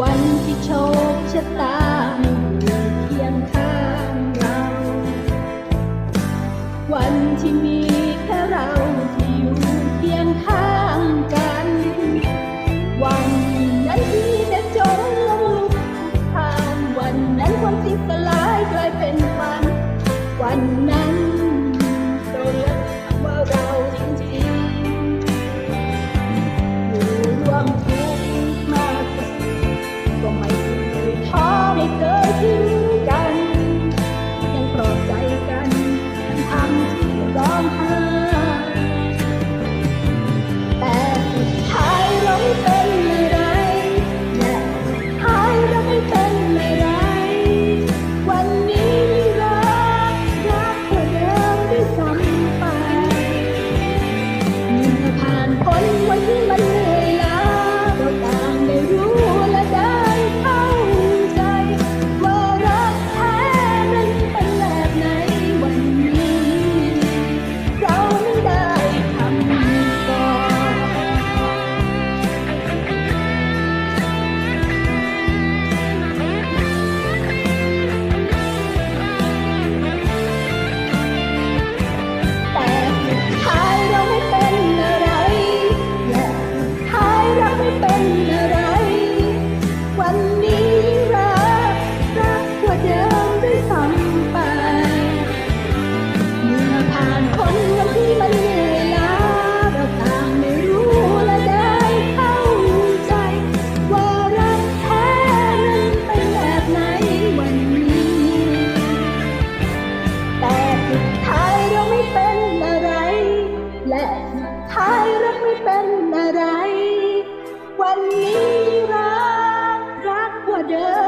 วันที่โชคชะตาม่อยู่เคียงข้างเรา วันที่มีแค่เราอยู่เคียงข้างกัน วันนั้นที่เด็จนลงลุกทางวันนั้นความที่สลายกลายเป็นฝัน วันั้น เด้อ